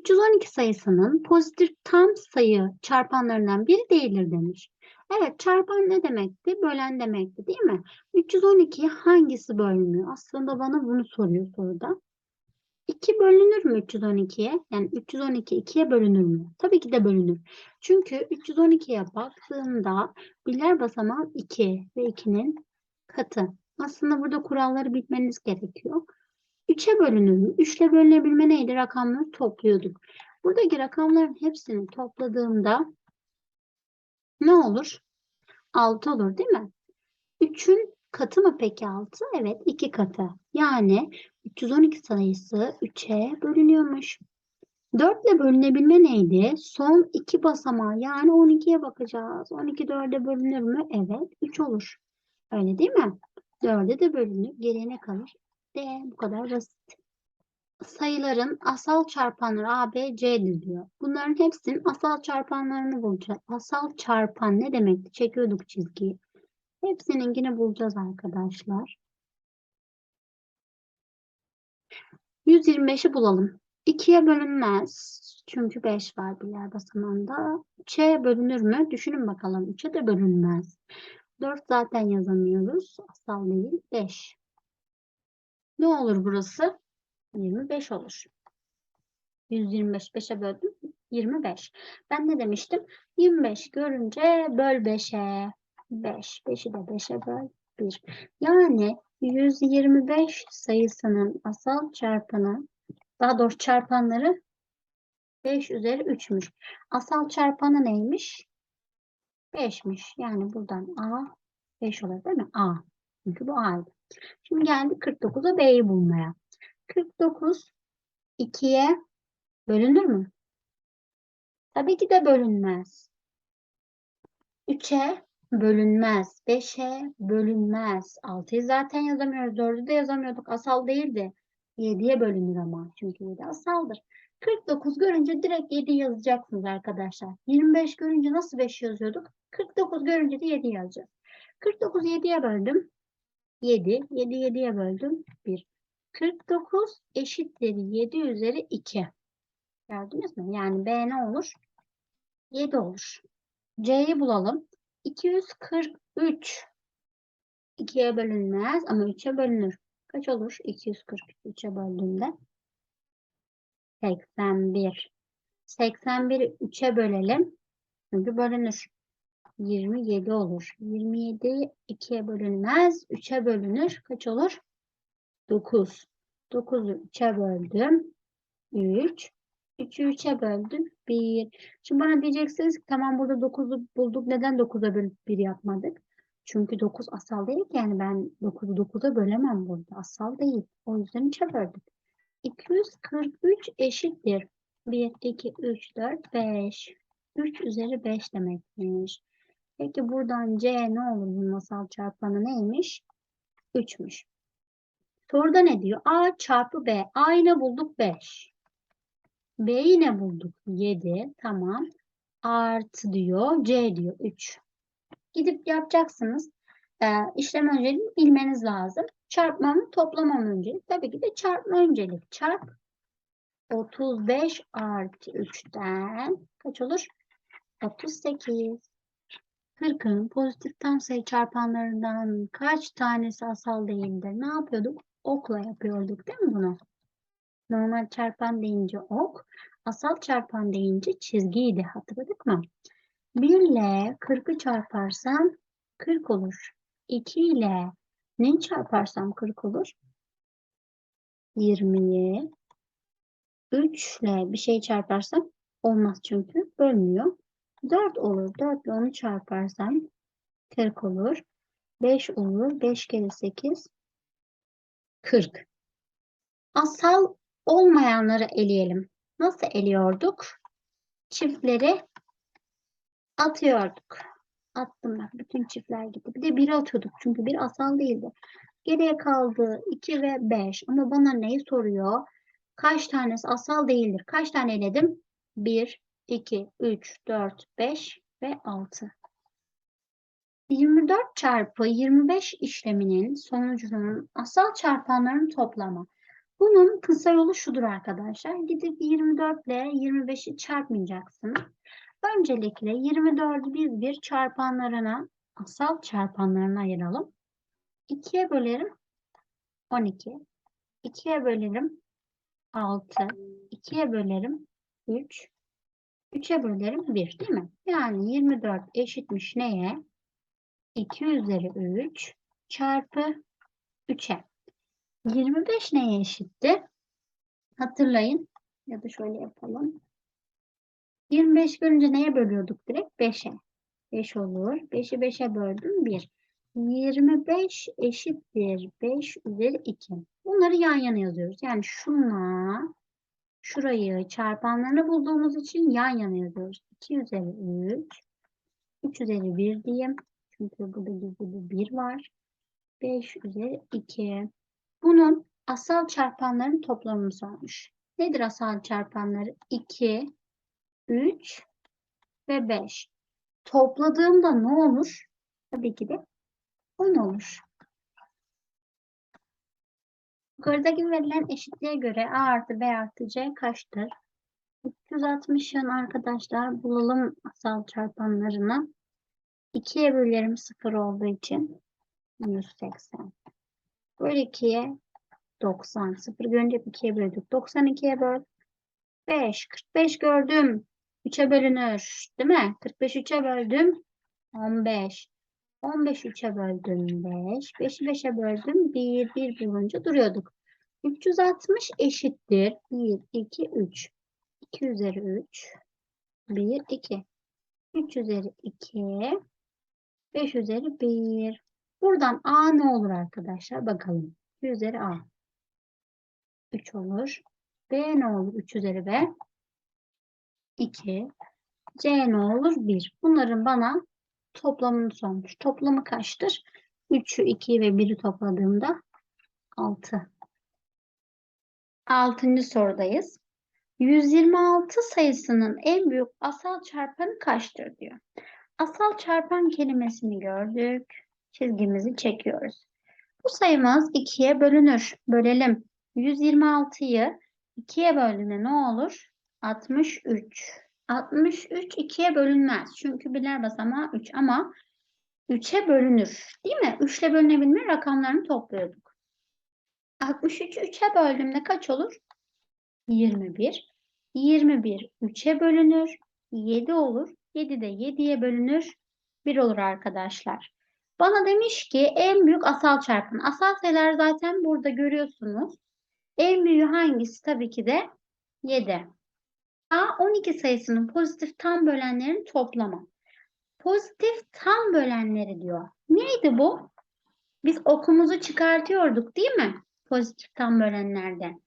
312 sayısının pozitif tam sayı çarpanlarından biri değildir demiş. Evet çarpan ne demekti? Bölen demekti değil mi? 312'yi hangisi bölünüyor? Aslında bana bunu soruyor soruda. 2 bölünür mü 312'ye? Yani 312 2'ye bölünür mü? Tabii ki de bölünür. Çünkü 312'ye baktığımda birler basamağı 2 ve 2'nin katı. Aslında burada kuralları bilmeniz gerekiyor. 3'e bölünür mü? 3 ile bölünebilme neydi? Rakamları topluyorduk. Buradaki rakamların hepsini topladığımda ne olur? 6 olur değil mi? 3'ün katı mı peki 6? Evet 2 katı. Yani 312 sayısı 3'e bölünüyormuş. 4 ile bölünebilme neydi? Son iki basamağı yani 12'ye bakacağız. 12 4'e bölünür mü? Evet 3 olur. Öyle değil mi? 4'e de bölünür. Geriye ne kalır? D. Bu kadar basit. Sayıların asal çarpanları A, B, C'dir diyor. Bunların hepsinin asal çarpanlarını bulacağız. Asal çarpan ne demekti? Çekiyorduk çizgiyi. Hepsininkini bulacağız arkadaşlar. 125'i bulalım. 2'ye bölünmez. Çünkü 5 var birer basamağında. 3'e bölünür mü? Düşünün bakalım. 3'e de bölünmez. 4 zaten yazamıyoruz. Asal değil. 5. Ne olur burası? 25 olur. 125 5'e böldüm. 25. Ben ne demiştim? 25 görünce böl 5'e. 5. 5'i de 5'e böl 1. Yani 125 sayısının asal çarpanı daha doğrusu çarpanları 5 üzeri 3'müş. Asal çarpanı neymiş? 5'miş. Yani buradan A 5 olur değil mi? A. Çünkü bu A'ydı. Şimdi geldik 49'a B'yi bulmaya. 49 2'ye bölünür mü? Tabii ki de bölünmez. 3'e bölünmez. 5'e bölünmez. 6'yı zaten yazamıyoruz. 4'ü de yazamıyorduk. Asal değildi. 7'ye bölünür ama. Çünkü 7 asaldır. 49 görünce direkt 7 yazacaksınız arkadaşlar. 25 görünce nasıl 5 yazıyorduk? 49 görünce de 7 yazacağız. 49 7'ye böldüm. 7. 7 7'ye böldüm. 1. 49 eşittir 7 üzeri 2. Gördünüz mü? Yani B ne olur? 7 olur. C'yi bulalım. 243 2'ye bölünmez ama 3'e bölünür. Kaç olur? 243'e böldüğümde 81. 81'i 3'e bölelim. Çünkü bölünür. 27 olur. 27 2'ye bölünmez. 3'e bölünür. Kaç olur? 9. 9'u 3'e böldüm. 3. 3'ü 3'e böldüm. 1. Şimdi bana diyeceksiniz ki tamam burada 9'u bulduk. Neden 9'a bölüp 1 yapmadık? Çünkü 9 asal değil ki. Yani ben 9'u 9'a bölemem burada. Asal değil. O yüzden 3'e böldük. 243 eşittir. 1, 2, 3, 4, 5. 3 üzeri 5 demekmiş. Peki buradan C ne olur bu masal çarpanı neymiş? 3'müş. Soruda ne diyor? A çarpı B. A'yı ne bulduk? 5. B'yi ne bulduk? 7. Tamam. Artı diyor. C diyor. 3. Gidip yapacaksınız. Ee, işlem önceliğini bilmeniz lazım. Çarpma mı toplama mı öncelik? Tabii ki de çarpma öncelik. Çarp 35 artı 3'ten kaç olur? 38. 40'ın pozitif tam sayı çarpanlarından kaç tanesi asal değildir? Ne yapıyorduk? Okla yapıyorduk değil mi bunu? Normal çarpan deyince ok, asal çarpan deyince çizgiydi. Hatırladık mı? 1 ile 40'ı çarparsam 40 olur. 2 ile neyi çarparsam 40 olur? 20'yi 3 ile bir şey çarparsam olmaz çünkü bölmüyor. 4 olur. 4 ile onu çarparsam 40 olur. 5 olur. 5 kere 8 40. Asal olmayanları eleyelim. Nasıl eliyorduk? Çiftleri atıyorduk. Attım bak. Bütün çiftler gitti. Bir de 1'i atıyorduk. Çünkü bir asal değildi. Geriye kaldı 2 ve 5. Ama bana neyi soruyor? Kaç tanesi asal değildir? Kaç tane eledim? 1, 2, 3, 4, 5 ve 6. 24 çarpı 25 işleminin sonucunun asal çarpanların toplamı. Bunun kısa yolu şudur arkadaşlar. Gidip 24 ile 25'i çarpmayacaksınız. Öncelikle 24'ü biz bir çarpanlarına, asal çarpanlarına ayıralım. 2'ye bölerim 12. 2'ye bölerim 6. 2'ye bölerim 3. 3'e bölerim 1 değil mi? Yani 24 eşitmiş neye? 2 üzeri 3 çarpı 3'e. 25 neye eşitti? Hatırlayın. Ya da şöyle yapalım. 25 bölünce neye bölüyorduk direkt? 5'e. 5 olur. 5'i 5'e böldüm 1. 25 eşittir 5 üzeri 2. Bunları yan yana yazıyoruz. Yani şunla şurayı çarpanlarını bulduğumuz için yan yana yazıyoruz. 2 üzeri 3. 3 üzeri 1 diyeyim. Çünkü burada gizli bir 1 var. 5 üzeri 2. Bunun asal çarpanların toplamını sormuş. Nedir asal çarpanları? 2, 3 ve 5. Topladığımda ne olur? Tabii ki de 10 olur. Yukarıdaki verilen eşitliğe göre A artı B artı C kaçtır? 360'ın arkadaşlar bulalım asal çarpanlarını. 2'ye bölerim 0 olduğu için 180. Böl 2'ye 90. 0 görünce 2'ye böldük. 92'ye böl. 5. 45 gördüm. 3'e bölünür. Değil mi? 45 3'e böldüm. 15. 15 3'e böldüm 5. 5'i 5'e böldüm. 1, 1 bulunca duruyorduk. 360 eşittir. 1, 2, 3. 2 üzeri 3. 1, 2. 3 üzeri 2. 5 üzeri 1. Buradan A ne olur arkadaşlar? Bakalım. 2 üzeri A. 3 olur. B ne olur? 3 üzeri B. 2. C ne olur? 1. Bunların bana toplamını sormuş. Toplamı kaçtır? 3'ü, 2'yi ve 1'i topladığımda 6. 6. sorudayız. 126 sayısının en büyük asal çarpanı kaçtır diyor. Asal çarpan kelimesini gördük. Çizgimizi çekiyoruz. Bu sayımız 2'ye bölünür. Bölelim. 126'yı 2'ye böldüğünde ne olur? 63. 63 2'ye bölünmez. Çünkü birer basamağı 3 ama 3'e bölünür. Değil mi? 3 ile bölünebilme rakamlarını topluyorduk. 63'ü 3'e böldüğümde kaç olur? 21. 21 3'e bölünür. 7 olur. 7 de 7'ye bölünür. 1 olur arkadaşlar. Bana demiş ki en büyük asal çarpan. Asal sayılar zaten burada görüyorsunuz. En büyüğü hangisi? Tabii ki de 7. A 12 sayısının pozitif tam bölenlerin toplamı. Pozitif tam bölenleri diyor. Neydi bu? Biz okumuzu çıkartıyorduk değil mi? Pozitif tam bölenlerde.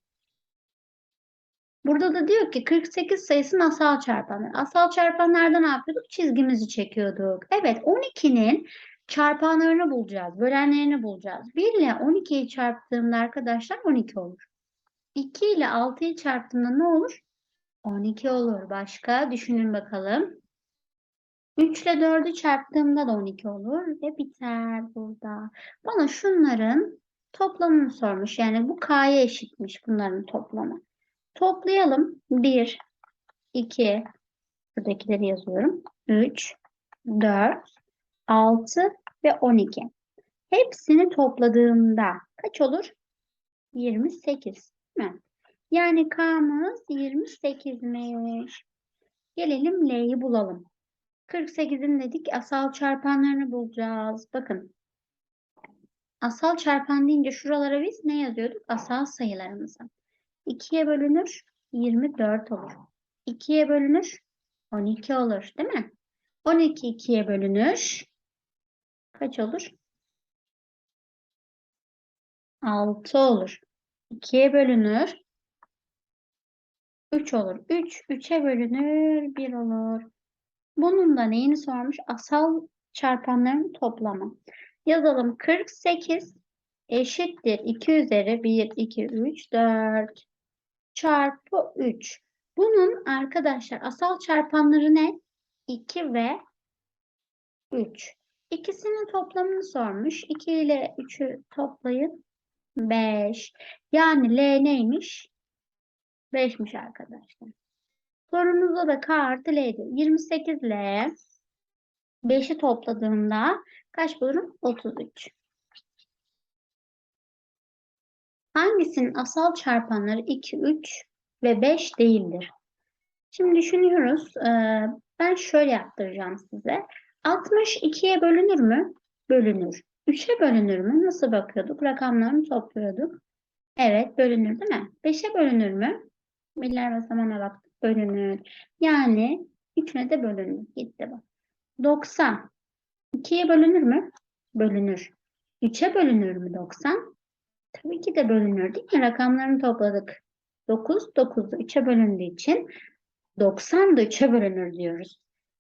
Burada da diyor ki 48 sayısının asal çarpanları. Asal çarpanlarda ne yapıyorduk? Çizgimizi çekiyorduk. Evet 12'nin çarpanlarını bulacağız. Bölenlerini bulacağız. 1 ile 12'yi çarptığımda arkadaşlar 12 olur. 2 ile 6'yı çarptığımda ne olur? 12 olur. Başka düşünün bakalım. 3 ile 4'ü çarptığımda da 12 olur ve biter burada. Bana şunların toplamını sormuş. Yani bu k'ya eşitmiş bunların toplamı. Toplayalım. 1, 2, buradakileri yazıyorum. 3, 4, 6 ve 12. Hepsini topladığımda kaç olur? 28 değil mi? Yani K'mız 28'miş. Gelelim L'yi bulalım. 48'in dedik asal çarpanlarını bulacağız. Bakın. Asal çarpan deyince şuralara biz ne yazıyorduk? Asal sayılarımızı. 2'ye bölünür 24 olur. 2'ye bölünür 12 olur değil mi? 12 2'ye bölünür kaç olur? 6 olur. 2'ye bölünür 3 olur. 3 3'e bölünür 1 olur. Bunun da neyini sormuş? Asal çarpanların toplamı. Yazalım 48 eşittir 2 üzeri 1 2 3 4 çarpı 3. Bunun arkadaşlar asal çarpanları ne? 2 ve 3. İkisinin toplamını sormuş. 2 ile 3'ü toplayın. 5. Yani L neymiş? 5'miş arkadaşlar. Sorumuzda da K artı L'ydi. 28 L 5'i topladığımda kaç bulurum? 33. Hangisinin asal çarpanları 2, 3 ve 5 değildir? Şimdi düşünüyoruz. Ee, Ben şöyle yaptıracağım size. 60 2'ye bölünür mü? Bölünür. 3'e bölünür mü? Nasıl bakıyorduk? Rakamlarını topluyorduk. Evet bölünür değil mi? 5'e bölünür mü? Birler basamağına baktık. Bölünür. Yani 3'üne de bölünür. Gitti bak. 90. 2'ye bölünür mü? Bölünür. 3'e bölünür mü 90? Tabii ki de bölünür değil mi? Rakamlarını topladık. 9, 9 da 3'e bölündüğü için 90 da 3'e bölünür diyoruz.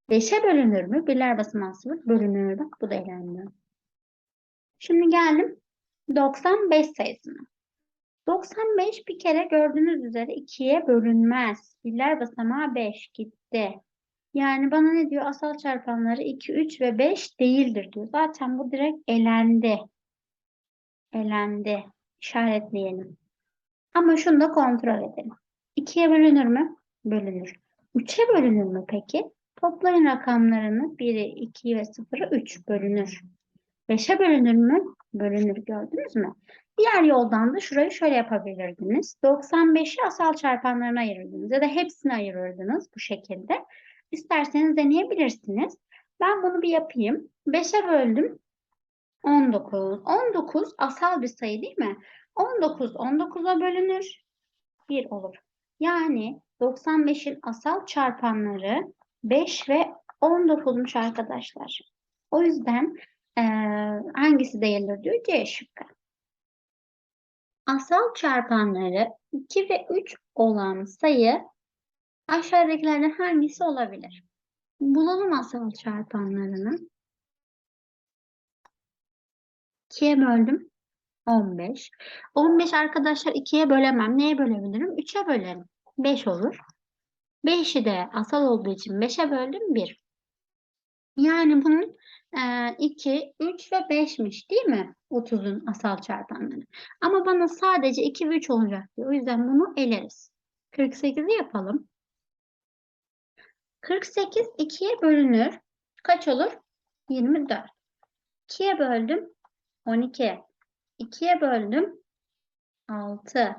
5'e bölünür mü? Birler basamağı 0 bölünür. Bak bu da elendi. Şimdi geldim 95 sayısına. 95 bir kere gördüğünüz üzere 2'ye bölünmez. Birler basamağı 5 gitti. Yani bana ne diyor? Asal çarpanları 2, 3 ve 5 değildir diyor. Zaten bu direkt elendi. Elendi. İşaretleyelim. Ama şunu da kontrol edelim. 2'ye bölünür mü? Bölünür. 3'e bölünür mü peki? Toplayın rakamlarını. 1'i, 2'yi ve 0'ı 3 bölünür. 5'e bölünür mü? Bölünür. Gördünüz mü? Diğer yoldan da şurayı şöyle yapabilirdiniz. 95'i asal çarpanlarına ayırırdınız ya da hepsini ayırırdınız bu şekilde. İsterseniz deneyebilirsiniz. Ben bunu bir yapayım. 5'e böldüm. 19. 19 asal bir sayı değil mi? 19 19'a bölünür. 1 olur. Yani 95'in asal çarpanları 5 ve 19'muş arkadaşlar. O yüzden eee, hangisi değildir diyor C şıkkı. Asal çarpanları 2 ve 3 olan sayı aşağıdakilerden hangisi olabilir? Bulalım asal çarpanlarını. 2'ye böldüm. 15. 15 arkadaşlar 2'ye bölemem. Neye bölebilirim? 3'e bölerim. 5 olur. 5'i de asal olduğu için 5'e böldüm 1. Yani bunun e, 2, 3 ve 5'miş değil mi? 30'un asal çarpanları. Ama bana sadece 2 ve 3 olacak diyor. O yüzden bunu eleriz. 48'i yapalım. 48 2'ye bölünür. Kaç olur? 24. 2'ye böldüm. 12. 2'ye böldüm. 6.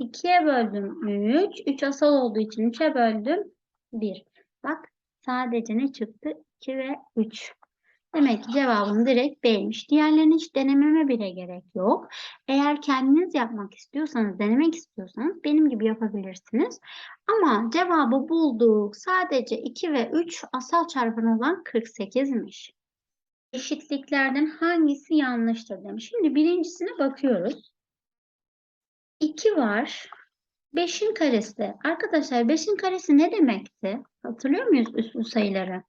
2'ye böldüm 3. 3 asal olduğu için 3'e böldüm 1. Bak sadece ne çıktı? 2 ve 3. Demek ki cevabım direkt B'ymiş. Diğerlerini hiç denememe bile gerek yok. Eğer kendiniz yapmak istiyorsanız, denemek istiyorsanız benim gibi yapabilirsiniz. Ama cevabı bulduk. Sadece 2 ve 3 asal çarpan olan 48'miş. Eşitliklerden hangisi yanlıştır demiş. Şimdi birincisine bakıyoruz. 2 var. 5'in karesi. Arkadaşlar 5'in karesi ne demekti? Hatırlıyor muyuz üslü sayıları?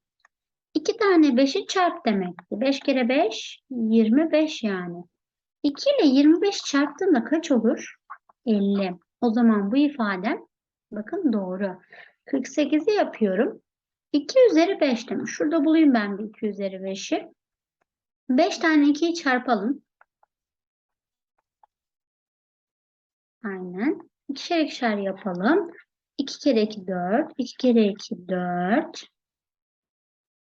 2 tane 5'i çarp demekti. 5 kere 5 25 yani. 2 ile 25 çarptığında kaç olur? 50. O zaman bu ifadem bakın doğru. 48'i yapıyorum. 2 üzeri 5 demiş. Şurada bulayım ben bir 2 üzeri 5'i. 5 tane 2'yi çarpalım. Aynen. İkişer ikişer yapalım. 2 kere 2 4. 2 kere 2 4.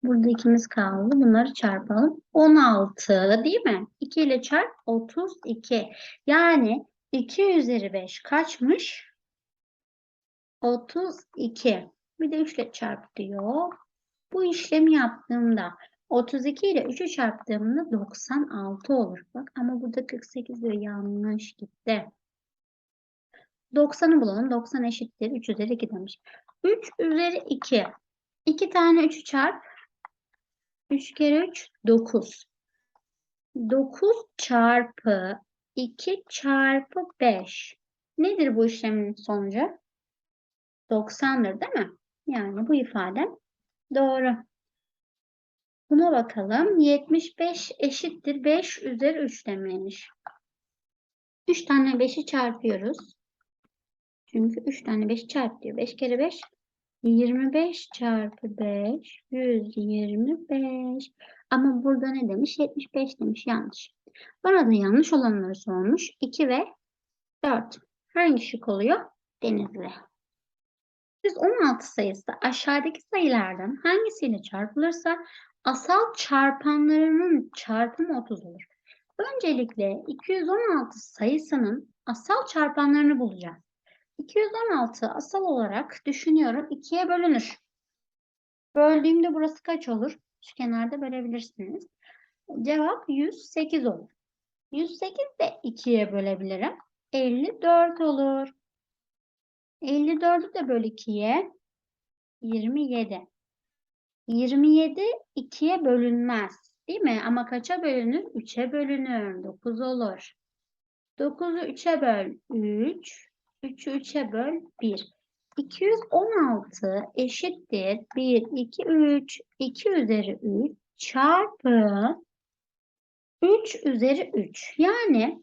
Burada ikimiz kaldı. Bunları çarpalım. 16 değil mi? 2 ile çarp 32. Yani 2 üzeri 5 kaçmış? 32. Bir de 3 ile çarp diyor. Bu işlemi yaptığımda 32 ile 3'ü çarptığımda 96 olur. Bak ama burada 48 diyor. Yanlış gitti. 90'ı bulalım. 90 eşittir. 3 üzeri 2 demiş. 3 üzeri 2. 2 tane 3'ü çarp. 3 kere 3 9. 9 çarpı 2 çarpı 5. Nedir bu işlemin sonucu? 90'dır değil mi? Yani bu ifadem doğru. Buna bakalım. 75 eşittir 5 üzeri 3 demiş. 3 tane 5'i çarpıyoruz. Çünkü 3 tane 5 çarp diyor. 5 kere 5 25 çarpı 5 125. Ama burada ne demiş? 75 demiş. Yanlış. Bana da yanlış olanları sormuş. 2 ve 4. Hangi şık oluyor? Denizli. 116 sayısı aşağıdaki sayılardan hangisiyle çarpılırsa asal çarpanlarının çarpımı 30 olur. Öncelikle 216 sayısının asal çarpanlarını bulacağız. 216 asal olarak düşünüyorum 2'ye bölünür. Böldüğümde burası kaç olur? Şu kenarda bölebilirsiniz. Cevap 108 olur. 108 de 2'ye bölebilirim. 54 olur. 54'ü de böl 2'ye 27. 27 2'ye bölünmez. Değil mi? Ama kaça bölünür? 3'e bölünür. 9 olur. 9'u 3'e böl 3. 3'ü 3'e böl 1. 216 eşittir 1, 2, 3, 2 üzeri 3 çarpı 3 üzeri 3. Yani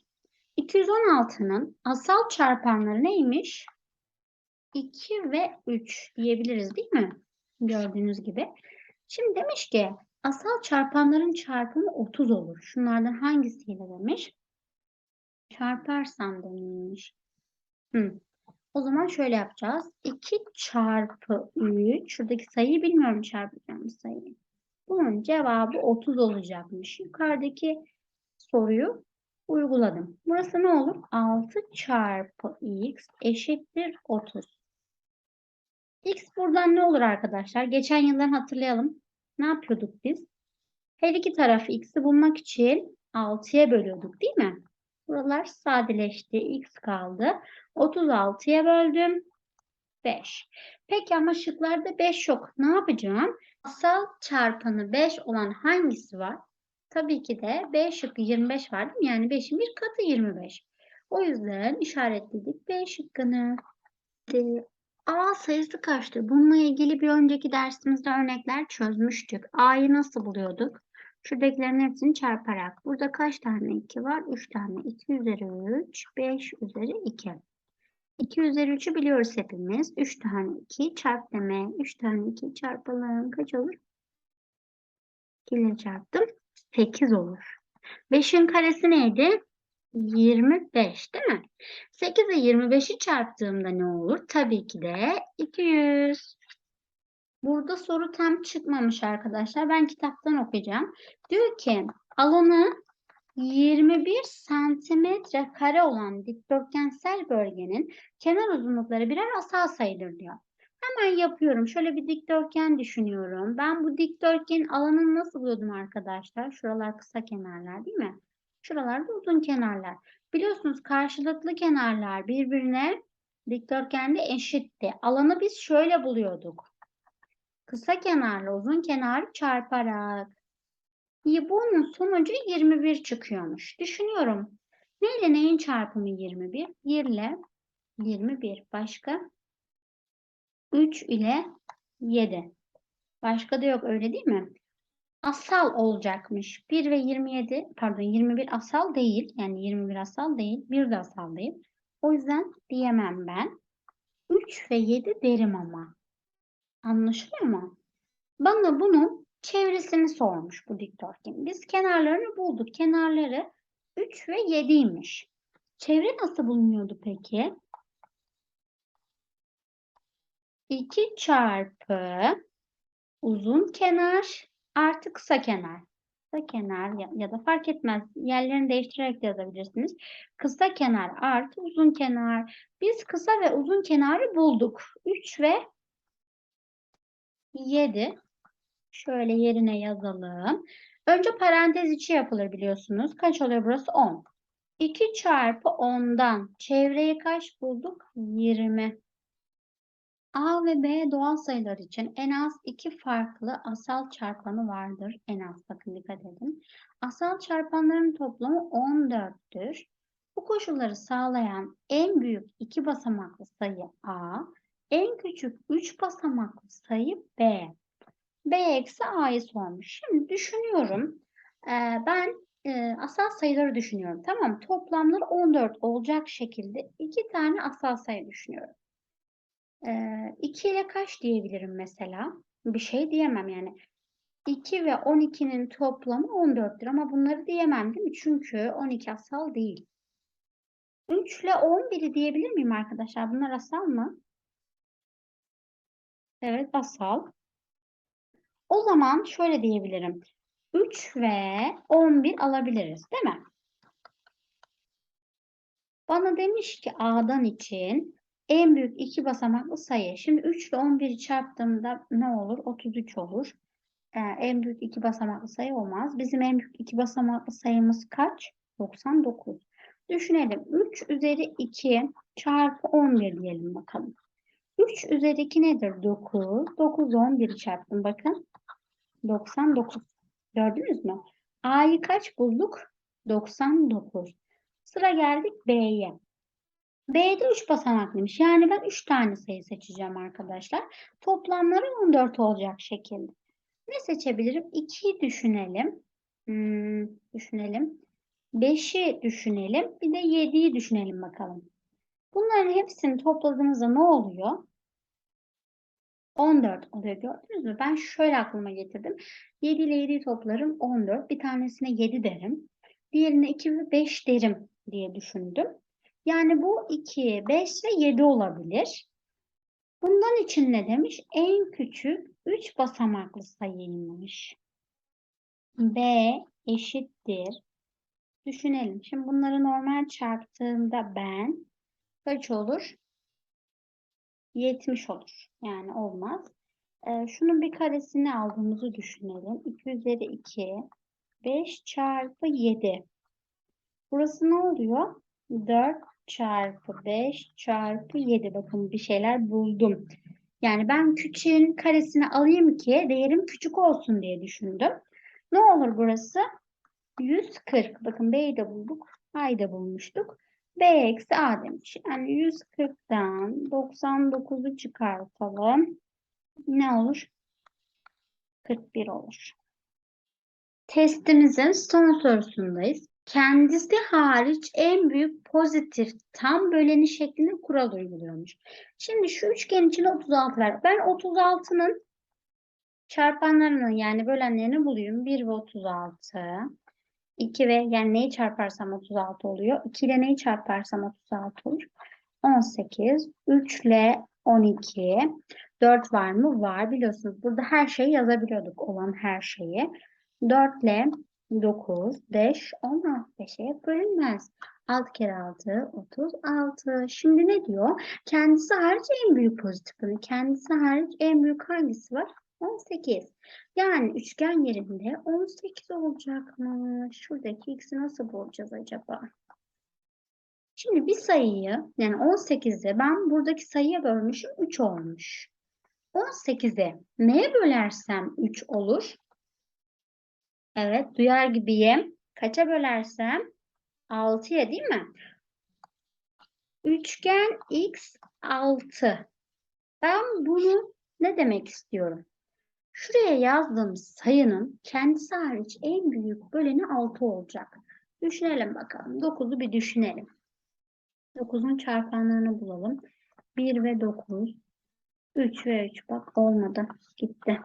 216'nın asal çarpanları neymiş? 2 ve 3 diyebiliriz değil mi? Gördüğünüz gibi. Şimdi demiş ki asal çarpanların çarpımı 30 olur. Şunlardan hangisiyle demiş? Çarparsam demiş. Hı. O zaman şöyle yapacağız. 2 çarpı 3. Şuradaki sayıyı bilmiyorum çarpacağım sayıyı. Bunun cevabı 30 olacakmış. Yukarıdaki soruyu uyguladım. Burası ne olur? 6 çarpı x eşittir 30. X buradan ne olur arkadaşlar? Geçen yıldan hatırlayalım. Ne yapıyorduk biz? Her iki tarafı x'i bulmak için 6'ya bölüyorduk değil mi? Buralar sadeleşti. X kaldı. 36'ya böldüm. 5. Peki ama şıklarda 5 yok. Ne yapacağım? Asal çarpanı 5 olan hangisi var? Tabii ki de B şıkkı 25 var değil mi? Yani 5'in bir katı 25. O yüzden işaretledik B şıkkını. A sayısı kaçtı? Bununla ilgili bir önceki dersimizde örnekler çözmüştük. A'yı nasıl buluyorduk? Şuradakilerin hepsini çarparak. Burada kaç tane 2 var? 3 tane. 2 üzeri 3, 5 üzeri 2. 2 üzeri 3'ü biliyoruz hepimiz. 3 tane 2 çarp deme. 3 tane 2 çarpalım. Kaç olur? 2 ile çarptım. 8 olur. 5'in karesi neydi? 25 değil mi? 8 ile 25'i çarptığımda ne olur? Tabii ki de 200. Burada soru tam çıkmamış arkadaşlar. Ben kitaptan okuyacağım. Diyor ki alanı 21 santimetre kare olan dikdörtgensel bölgenin kenar uzunlukları birer asal sayıdır diyor. Hemen yapıyorum. Şöyle bir dikdörtgen düşünüyorum. Ben bu dikdörtgenin alanını nasıl buluyordum arkadaşlar? Şuralar kısa kenarlar değil mi? Şuralar da uzun kenarlar. Biliyorsunuz karşılıklı kenarlar birbirine dikdörtgende eşitti. Alanı biz şöyle buluyorduk. Kısa kenarla uzun kenar çarparak. Bunun sonucu 21 çıkıyormuş. Düşünüyorum. Ne ile neyin çarpımı 21? 1 ile 21. Başka? 3 ile 7. Başka da yok öyle değil mi? Asal olacakmış. 1 ve 27 pardon 21 asal değil. Yani 21 asal değil. 1 de asal değil. O yüzden diyemem ben. 3 ve 7 derim ama. Anlaşılıyor mu? Bana bunun çevresini sormuş bu dikdörtgen. Biz kenarlarını bulduk. Kenarları 3 ve 7'ymiş. Çevre nasıl bulunuyordu peki? 2 çarpı uzun kenar artı kısa kenar. Kısa kenar ya, ya da fark etmez. Yerlerini değiştirerek de yazabilirsiniz. Kısa kenar artı uzun kenar. Biz kısa ve uzun kenarı bulduk. 3 ve 7. Şöyle yerine yazalım. Önce parantez içi yapılır biliyorsunuz. Kaç oluyor burası? 10. 2 çarpı 10'dan çevreyi kaç bulduk? 20. A ve B doğal sayılar için en az iki farklı asal çarpanı vardır. En az bakın dikkat edin. Asal çarpanların toplamı 14'tür. Bu koşulları sağlayan en büyük iki basamaklı sayı A, en küçük üç basamaklı sayı B. B eksi A'yı sormuş. Şimdi düşünüyorum. Ee, ben e, asal sayıları düşünüyorum. Tamam Toplamları 14 olacak şekilde iki tane asal sayı düşünüyorum. 2 ile kaç diyebilirim mesela? Bir şey diyemem yani. 2 ve 12'nin toplamı 14'tür ama bunları diyemem değil mi? Çünkü 12 asal değil. 3 ile 11'i diyebilir miyim arkadaşlar? Bunlar asal mı? Evet asal. O zaman şöyle diyebilirim. 3 ve 11 alabiliriz değil mi? Bana demiş ki A'dan için en büyük iki basamaklı sayı. Şimdi 3 ile 11'i çarptığımda ne olur? 33 olur. Ee, en büyük iki basamaklı sayı olmaz. Bizim en büyük iki basamaklı sayımız kaç? 99. Düşünelim. 3 üzeri 2 çarpı 11 diyelim bakalım. 3 üzeri 2 nedir? 9. 9 11'i çarptım bakın. 99. Gördünüz mü? A'yı kaç bulduk? 99. Sıra geldik B'ye. B'de 3 basamaklıymış. Yani ben 3 tane sayı seçeceğim arkadaşlar. Toplamları 14 olacak şekilde. Ne seçebilirim? 2'yi düşünelim. Hmm, düşünelim. 5'i düşünelim. Bir de 7'yi düşünelim bakalım. Bunların hepsini topladığınızda ne oluyor? 14 oluyor gördünüz mü? Ben şöyle aklıma getirdim. 7 ile 7'yi toplarım 14. Bir tanesine 7 derim. Diğerine 2 ve 5 derim diye düşündüm. Yani bu 2, 5 ve 7 olabilir. Bundan için ne demiş? En küçük 3 basamaklı sayıymış. B eşittir. Düşünelim. Şimdi bunları normal çarptığımda ben kaç olur? 70 olur. Yani olmaz. Ee, şunun bir karesini aldığımızı düşünelim. 2 üzeri 2 5 çarpı 7. Burası ne oluyor? 4 çarpı 5 çarpı 7. Bakın bir şeyler buldum. Yani ben küçüğün karesini alayım ki değerim küçük olsun diye düşündüm. Ne olur burası? 140. Bakın B'yi de bulduk. A'yı da bulmuştuk. B eksi A demiş. Yani 140'dan 99'u çıkartalım. Ne olur? 41 olur. Testimizin son sorusundayız. Kendisi hariç en büyük pozitif tam böleni şeklinde kural uyguluyormuş. Şimdi şu üçgen için 36 var. Ben 36'nın çarpanlarını yani bölenlerini bulayım. 1 ve 36. 2 ve yani neyi çarparsam 36 oluyor. 2 ile neyi çarparsam 36 olur. 18. 3 ile 12. 4 var mı? Var. Biliyorsunuz burada her şeyi yazabiliyorduk. Olan her şeyi. 4 ile 9, 5, 16. 5'e bölünmez. 6 kere 6, 36. Şimdi ne diyor? Kendisi hariç en büyük pozitif bölü. Kendisi hariç en büyük hangisi var? 18. Yani üçgen yerinde 18 olacak mı? Şuradaki x'i nasıl bulacağız acaba? Şimdi bir sayıyı yani 18'i ben buradaki sayıya bölmüşüm 3 olmuş. 18'i neye bölersem 3 olur? Evet duyar gibiyim. Kaça bölersem 6'ya değil mi? Üçgen x 6. Ben bunu ne demek istiyorum? Şuraya yazdığım sayının kendisi hariç en büyük böleni 6 olacak. Düşünelim bakalım. 9'u bir düşünelim. 9'un çarpanlarını bulalım. 1 ve 9. 3 ve 3. Bak olmadı. Gitti.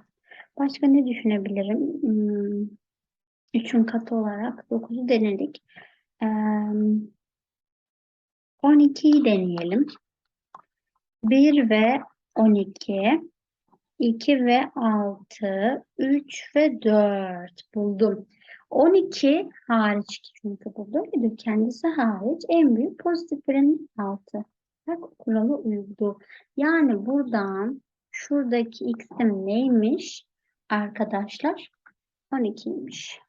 Başka ne düşünebilirim? Hmm, 3'ün katı olarak 9'u denedik. Ee, 12'yi deneyelim. 1 ve 12. 2 ve 6, 3 ve 4 buldum. 12 hariç çünkü buldum. Bir de kendisi hariç en büyük pozitif birim 6. Bak kuralı uydu. Yani buradan şuradaki x'im neymiş arkadaşlar? 12'ymiş.